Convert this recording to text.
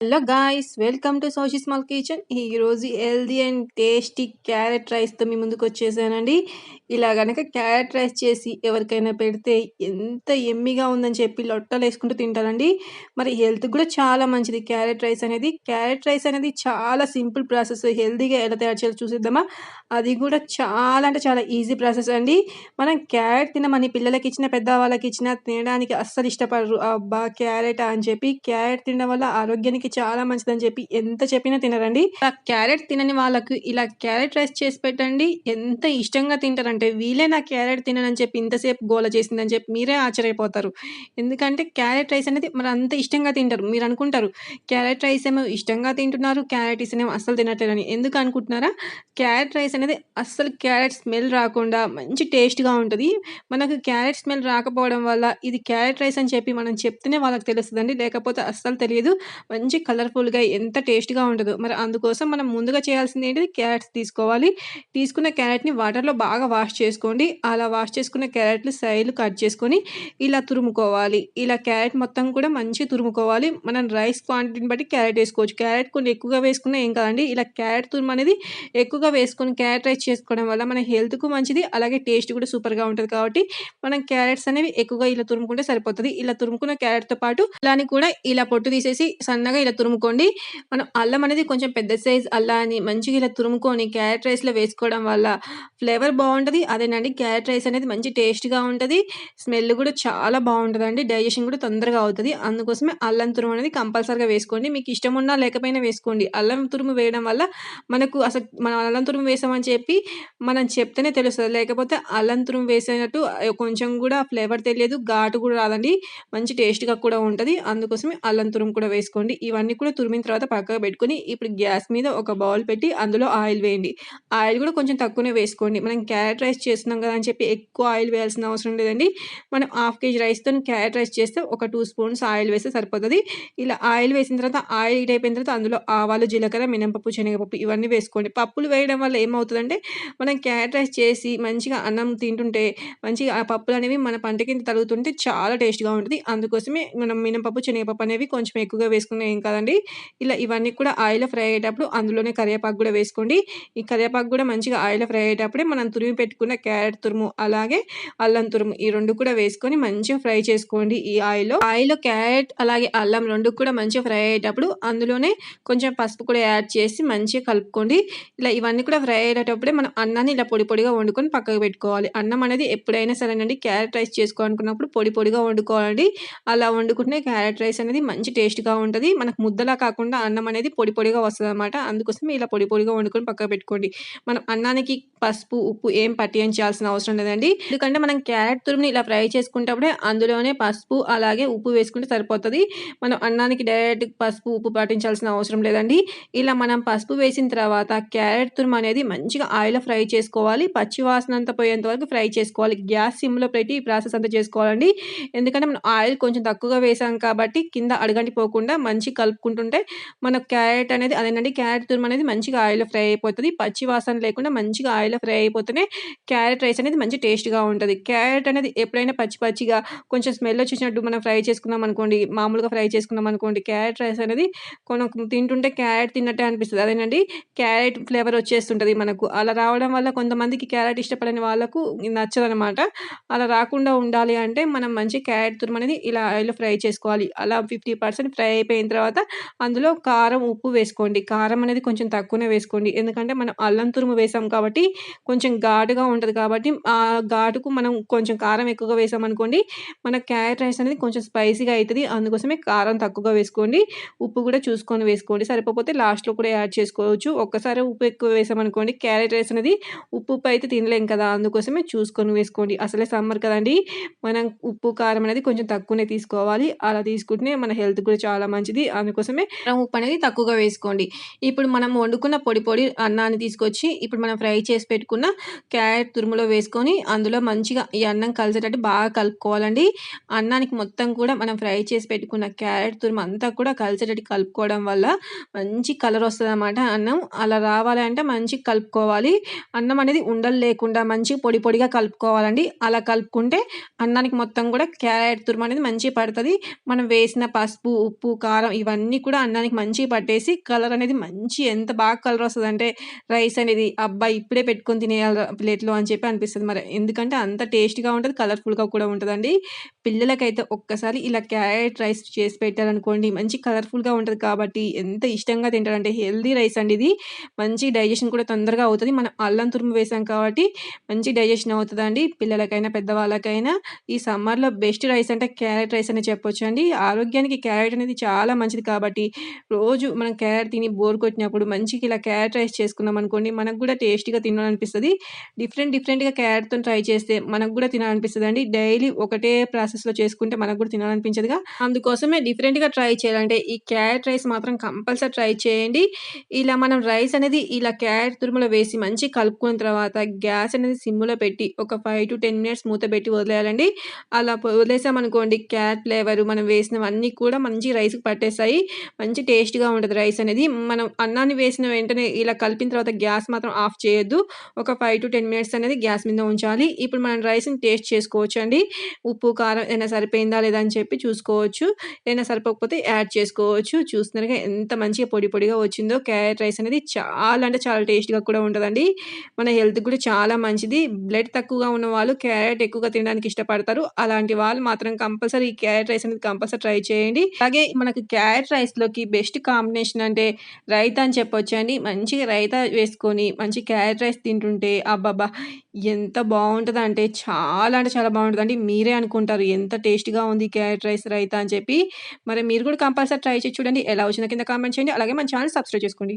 Hello guys welcome to సోషి small kitchen. ఈరోజు healthy and tasty carrot రైస్తో మీ ముందుకు వచ్చేసానండి. ఇలా కనుక క్యారెట్ రైస్ చేసి ఎవరికైనా పెడితే ఎంత ఎమ్మిగా ఉందని చెప్పి లొట్టలు వేసుకుంటూ తింటారండి. మరి హెల్త్ కూడా చాలా మంచిది. క్యారెట్ రైస్ అనేది క్యారెట్ రైస్ అనేది చాలా సింపుల్ ప్రాసెస్. హెల్దీగా ఎలా తయారు చేయాలో చూసిద్దామా? అది కూడా చాలా అంటే చాలా ఈజీ ప్రాసెస్ అండి. మనం క్యారెట్ తినమని పిల్లలకి ఇచ్చిన పెద్ద వాళ్ళకి ఇచ్చిన తినడానికి అస్సలు ఇష్టపడరు. అబ్బా క్యారెట్ అని చెప్పి క్యారెట్ తినడం వల్ల ఆరోగ్యానికి చాలా మంచిదని చెప్పి ఎంత చెప్పినా తినరండి. ఇలా క్యారెట్ తినని వాళ్ళకు ఇలా క్యారెట్ రైస్ చేసి పెట్టండి. ఎంత ఇష్టంగా తింటారంటే వీలే నా క్యారెట్ తినని చెప్పి ఇంతసేపు గోల చేసిందని చెప్పి మీరే ఆశ్చర్యపోతారు. ఎందుకంటే క్యారెట్ రైస్ అనేది మరి అంత ఇష్టంగా తింటారు. మీరు అనుకుంటారు క్యారెట్ రైస్ ఏమో ఇష్టంగా తింటున్నారు క్యారెట్ రైస్ ఏమో అస్సలు తినట్లేదని. ఎందుకు అనుకుంటున్నారా? క్యారెట్ రైస్ అనేది అస్సలు క్యారెట్ స్మెల్ రాకుండా మంచి టేస్ట్గా ఉంటుంది. మనకు క్యారెట్ స్మెల్ రాకపోవడం వల్ల ఇది క్యారెట్ రైస్ అని చెప్పి మనం చెప్తేనే వాళ్ళకి తెలుస్తుందండి. లేకపోతే అస్సలు తెలియదు. మంచి కలర్ఫుల్గా ఎంత టేస్ట్గా ఉంటుందో. మరి అందుకోసం మనం ముందుగా చేయాల్సింది ఏంటిది? క్యారెట్స్ తీసుకోవాలి. తీసుకున్న క్యారెట్ని వాటర్లో బాగా వాష్ చేసుకోండి. అలా వాష్ చేసుకున్న క్యారెట్లు సైడ్లు కట్ చేసుకొని ఇలా తురుముకోవాలి. ఇలా క్యారెట్ మొత్తం కూడా మంచిగా తురుముకోవాలి. మనం రైస్ క్వాంటిటీని బట్టి క్యారెట్ వేసుకోవచ్చు. క్యారెట్ కొన్ని ఎక్కువగా వేసుకున్నా ఏం కాదండి. ఇలా క్యారెట్ తురుము అనేది ఎక్కువగా వేసుకొని క్యారెట్ రైస్ చేసుకోవడం వల్ల మన హెల్త్కు మంచిది. అలాగే టేస్ట్ కూడా సూపర్గా ఉంటుంది కాబట్టి మనం క్యారెట్స్ అనేవి ఎక్కువగా ఇలా తురుముకుంటే సరిపోతుంది. ఇలా తురుముకున్న క్యారెట్తో పాటు ఇలాని కూడా ఇలా పొట్టు తీసేసి సన్నగా ఇలా తురుముకోండి. మనం అల్లం అనేది కొంచెం పెద్ద సైజ్ అల్లాన్ని మంచిగా ఇలా తురుముకొని క్యారెట్ రైస్లో వేసుకోవడం వల్ల ఫ్లేవర్ బాగుంటుంది. అదేనండి క్యారెట్ రైస్ అనేది మంచి టేస్ట్గా ఉంటుంది. స్మెల్ కూడా చాలా బాగుంటుందండి. డైజెషన్ కూడా తొందరగా అవుతుంది. అందుకోసమే అల్లం తురుము అనేది కంపల్సరీగా వేసుకోండి. మీకు ఇష్టం ఉన్నా లేకపోయినా వేసుకోండి. అల్లం తురుము వేయడం వల్ల మనకు అసలు మనం అల్లం తురుము వేసామని చెప్పి మనం చెప్తేనే తెలుస్తుంది. లేకపోతే అల్లం తురుము వేసినట్టు కొంచెం కూడా ఫ్లేవర్ తెలియదు. ఘాటు కూడా రాదండి. మంచి టేస్ట్గా కూడా ఉంటుంది. అందుకోసమే అల్లం తురుము కూడా వేసుకోండి. ఇవన్నీ కూడా తురిమిన తర్వాత పక్కకు పెట్టుకొని ఇప్పుడు గ్యాస్ మీద ఒక బౌల్ పెట్టి అందులో ఆయిల్ వేయండి. ఆయిల్ కూడా కొంచెం తక్కువనే వేసుకోండి. మనం క్యారెట్ రైస్ చేస్తున్నాం కదా అని చెప్పి ఎక్కువ ఆయిల్ వేయాల్సిన అవసరం లేదండి. మనం హాఫ్ కేజీ రైస్తో క్యారెట్ రైస్ చేస్తే ఒక టూ స్పూన్స్ ఆయిల్ వేస్తే సరిపోతుంది. ఇలా ఆయిల్ వేసిన తర్వాత ఆయిల్ హీట్ అయిపోయిన తర్వాత అందులో ఆవాలు జీలకర్ర మినపప్పు శనగపప్పు ఇవన్నీ వేసుకోండి. పప్పులు వేయడం వల్ల ఏమవుతుందంటే మనం క్యారెట్ రైస్ చేసి మంచిగా అన్నం తింటుంటే మంచిగా ఆ పప్పులు అనేవి మన పంట కింద తరుగుతుంటే చాలా టేస్ట్గా ఉంటుంది. అందుకోసమే మనం మినపప్పు శనగపప్పు అనేవి కొంచెం ఎక్కువగా వేసుకునే ఇంకా కదండి. ఇలా ఇవన్నీ కూడా ఆయిల్ ఫ్రై అయ్యేటప్పుడు అందులోనే కరివేపాకు కూడా వేసుకోండి. ఈ కరివేపాకు కూడా మంచిగా ఆయిల్ ఫ్రై అయ్యేటప్పుడే మనం తురిమి పెట్టుకున్న క్యారెట్ తురుము అలాగే అల్లం తురుము ఈ రెండు కూడా వేసుకొని మంచిగా ఫ్రై చేసుకోండి ఈ ఆయిల్లో. ఆయిల్ క్యారెట్ అలాగే అల్లం రెండు కూడా మంచిగా ఫ్రై అయ్యేటప్పుడు అందులోనే కొంచెం పసుపు కూడా యాడ్ చేసి మంచిగా కలుపుకోండి. ఇలా ఇవన్నీ కూడా ఫ్రై అయ్యేటప్పుడే మనం అన్నాన్ని ఇలా పొడి పొడిగా వండుకొని పక్కకు పెట్టుకోవాలి. అన్నం అనేది ఎప్పుడైనా సరేనండి క్యారెట్ రైస్ చేసుకోవాలనుకున్నప్పుడు పొడి పొడిగా వండుకోవాలండి. అలా వండుకుంటే క్యారెట్ రైస్ అనేది మంచి టేస్ట్గా ఉంటుంది. మనకు ముద్దలా కాకుండా అన్నం అనేది పొడి పొడిగా వస్తుంది అనమాట అందుకోసం ఇలా పొడి పొడిగా వండుకొని పక్కకు పెట్టుకోండి. మనం అన్నానికి పసుపు ఉప్పు ఏం పట్టించాల్సిన అవసరం లేదండి. ఎందుకంటే మనం క్యారెట్ తురుముని ఇలా ఫ్రై చేసుకుంటే అందులోనే పసుపు అలాగే ఉప్పు వేసుకుంటే సరిపోతుంది. మనం అన్నానికి డైరెక్ట్ పసుపు ఉప్పు పట్టించాల్సిన అవసరం లేదండి. ఇలా మనం పసుపు వేసిన తర్వాత క్యారెట్ తురుము అనేది మంచిగా ఆయిల్ ఫ్రై చేసుకోవాలి. పచ్చి వాసన అంతా పోయేంత వరకు ఫ్రై చేసుకోవాలి. గ్యాస్ సిమ్లో పెట్టి ఈ ప్రాసెస్ అంతా చేసుకోవాలండి. ఎందుకంటే మనం ఆయిల్ కొంచెం తక్కువగా వేసాం కాబట్టి కింద అడగంటి పోకుండా మంచి కలుపుకుంటుంటే మన క్యారెట్ అనేది అదేనండి క్యారెట్ తురుము అనేది మంచిగా ఆయిల్ ఫ్రై అయిపోతుంది. పచ్చి వాసన లేకుండా మంచిగా ఆయిల్ ఫ్రై అయిపోతేనే క్యారెట్ రైస్ అనేది మంచి టేస్ట్గా ఉంటుంది. క్యారెట్ అనేది ఎప్పుడైనా పచ్చి పచ్చిగా కొంచెం స్మెల్ వచ్చేసినట్టు మనం ఫ్రై చేసుకున్నాం అనుకోండి మామూలుగా ఫ్రై చేసుకున్నాం అనుకోండి క్యారెట్ రైస్ అనేది కొన తింటుంటే క్యారెట్ తిన్నట్టే అనిపిస్తుంది. అదేనండి క్యారెట్ ఫ్లేవర్ వచ్చేస్తుంటుంది మనకు. అలా రావడం వల్ల కొంతమందికి క్యారెట్ ఇష్టపడని వాళ్ళకు నచ్చదనమాట. అలా రాకుండా ఉండాలి అంటే మనం మంచి క్యారెట్ తురుము అనేది ఇలా ఆయిల్ ఫ్రై చేసుకోవాలి. అలా ఫిఫ్టీ పర్సెంట్ ఫ్రై అయిపోయిన తర్వాత తర్వాత అందులో కారం ఉప్పు వేసుకోండి. కారం అనేది కొంచెం తక్కువనే వేసుకోండి. ఎందుకంటే మనం అల్లం తురుము వేసాం కాబట్టి కొంచెం ఘాటుగా ఉంటుంది కాబట్టి ఆ ఘాటుకు మనం కొంచెం కారం ఎక్కువగా వేసామనుకోండి మన క్యారెట్ రైస్ అనేది కొంచెం స్పైసీగా అవుతుంది అందుకోసమే కారం తక్కువగా వేసుకోండి. ఉప్పు కూడా చూసుకొని వేసుకోండి. సరిపోతే లాస్ట్లో కూడా యాడ్ చేసుకోవచ్చు. ఒక్కసారి ఉప్పు ఎక్కువ వేసామనుకోండి క్యారెట్ రైస్ అనేది ఉప్పు ఉప్పు అయితే తినలేం కదా. అందుకోసమే చూసుకొని వేసుకోండి. అసలే సమ్మర్ కదండి. మనం ఉప్పు కారం అనేది కొంచెం తక్కువనే తీసుకోవాలి. అలా తీసుకుంటే మన హెల్త్ కూడా చాలా మంచిది. అందుకోసమే ఉప్పు అనేది తక్కువగా వేసుకోండి. ఇప్పుడు మనం వండుకున్న పొడి పొడి అన్నాన్ని తీసుకొచ్చి ఇప్పుడు మనం ఫ్రై చేసి పెట్టుకున్న క్యారెట్ తురుములో వేసుకొని అందులో మంచిగా ఈ అన్నం కలిసేటట్టు బాగా కలుపుకోవాలండి. అన్నానికి మొత్తం కూడా మనం ఫ్రై చేసి పెట్టుకున్న క్యారెట్ తురుము అంతా కూడా కలిసేటట్టు కలుపుకోవడం వల్ల మంచి కలర్ వస్తుంది అన్నమాట అన్నం. అలా రావాలి అంటే మంచిగా కలుపుకోవాలి. అన్నం అనేది ఉండలు లేకుండా మంచి పొడి పొడిగా కలుపుకోవాలండి. అలా కలుపుకుంటే అన్నానికి మొత్తం కూడా క్యారెట్ తురుము అనేది మంచిగా పడుతుంది. మనం వేసిన పసుపు ఉప్పు కారం ఇవన్నీ ఇవన్నీ కూడా అన్నానికి మంచిగా పట్టేసి కలర్ అనేది మంచి ఎంత బాగా కలర్ వస్తుంది అంటే రైస్ అనేది అబ్బా! ఇప్పుడే పెట్టుకొని తినేయాలి ప్లేట్‌లో అని చెప్పి అనిపిస్తుంది మరి. ఎందుకంటే అంత టేస్ట్గా ఉంటుంది కలర్‌ఫుల్‌గా కూడా ఉంటుందండి పిల్లలకైతే ఒక్కసారి ఇలా క్యారెట్ రైస్ చేసి పెట్టారనుకోండి మంచి కలర్‌ఫుల్‌గా ఉంటుంది కాబట్టి ఎంత ఇష్టంగా తింటారంటే హెల్తీ రైస్ అండి ఇది. మంచి డైజెషన్ కూడా తొందరగా అవుతుంది మనం అల్లం తురుము వేసాం కాబట్టి మంచి డైజెషన్ అవుతుందండి పిల్లలకైనా, పెద్దవాళ్ళకైనా ఈ సమ్మర్‌లో బెస్ట్ రైస్ అంటే క్యారెట్ రైస్ అనే చెప్పొచ్చండి. ఆరోగ్యానికి క్యారెట్ అనేది చాలా మంచిది కాబట్టి రోజు మనం క్యారెట్ తిని బోర్ కొట్టినప్పుడు మంచిగా ఇలా క్యారెట్ రైస్ చేసుకున్నాం అనుకోండి మనకు కూడా టేస్టీగా తినాలనిపిస్తుంది డిఫరెంట్ డిఫరెంట్‌గా క్యారెట్తో ట్రై చేస్తే మనకు కూడా తినాలనిపిస్తుంది అండి డైలీ ఒకటే ప్రాసెస్‌లో చేసుకుంటే మనకు కూడా తినాలనిపించదుగా. అందుకోసమే డిఫరెంట్‌గా ట్రై చేయాలంటే ఈ క్యారెట్ రైస్ మాత్రం కంపల్సరీ ట్రై చేయండి. ఇలా మనం రైస్ అనేది ఇలా క్యారెట్ తురుములో వేసి మంచిగా కలుపుకున్న తర్వాత గ్యాస్ అనేది సిమ్‌లో పెట్టి ఒక 5-10 మినిట్స్ మూత పెట్టి వదిలేయాలండి. అలా వదిలేసామనుకోండి క్యారెట్ ఫ్లేవర్ మనం వేసినవన్నీ కూడా మంచి రైస్‌కి పట్టేస్తాయి. మంచి టేస్ట్గా ఉంటుంది రైస్ అనేది. మనం అన్నాన్ని వేసిన వెంటనే ఇలా కలిపిన తర్వాత గ్యాస్ మాత్రం ఆఫ్ చేయొద్దు. ఒక 5-10 మినిట్స్ అనేది గ్యాస్ మీద ఉంచాలి. ఇప్పుడు మనం రైస్‌ని టేస్ట్ చేసుకోవచ్చు అండి ఉప్పు, కారం ఏదైనా సరిపోయిందా లేదా అని చెప్పి చూసుకోవచ్చు. ఏదైనా సరిపోకపోతే యాడ్ చేసుకోవచ్చు. చూస్తున్నారుగా ఎంత మంచిగా పొడి పొడిగా వచ్చిందో క్యారెట్ రైస్ అనేది చాలా అంటే చాలా టేస్ట్గా కూడా ఉంటుందండి మన హెల్త్‌కి కూడా చాలా మంచిది. బ్లడ్ తక్కువగా ఉన్నవాళ్ళు క్యారెట్ ఎక్కువగా తినడానికి ఇష్టపడతారు. అలాంటి వాళ్ళు మాత్రం కంపల్సరీ ఈ క్యారెట్ రైస్ అనేది కంపల్సరీ ట్రై చేయండి. అలాగే మనకి క్యారెట్ రైస్‌లోకి బెస్ట్ కాంబినేషన్ అంటే రైతా అని చెప్పొచ్చండి. మంచిగా రైతా వేసుకొని మంచి క్యారెట్ రైస్ తింటుంటే అబ్బాబా ఎంత బావుంటదంటే చాలా అంటే చాలా బావుంటదండి. మీరే అనుకుంటారు ఎంత టేస్ట్గా ఉంది క్యారెట్ రైస్ రైతా అని చెప్పి. మరి మీరు కూడా కంపల్సరీ ట్రై చేసి చూడండి. ఎలా వచ్చిందో కింద కామెంట్ చేయండి. అలాగే మన ఛానల్ సబ్స్క్రైబ్ చేసుకోండి.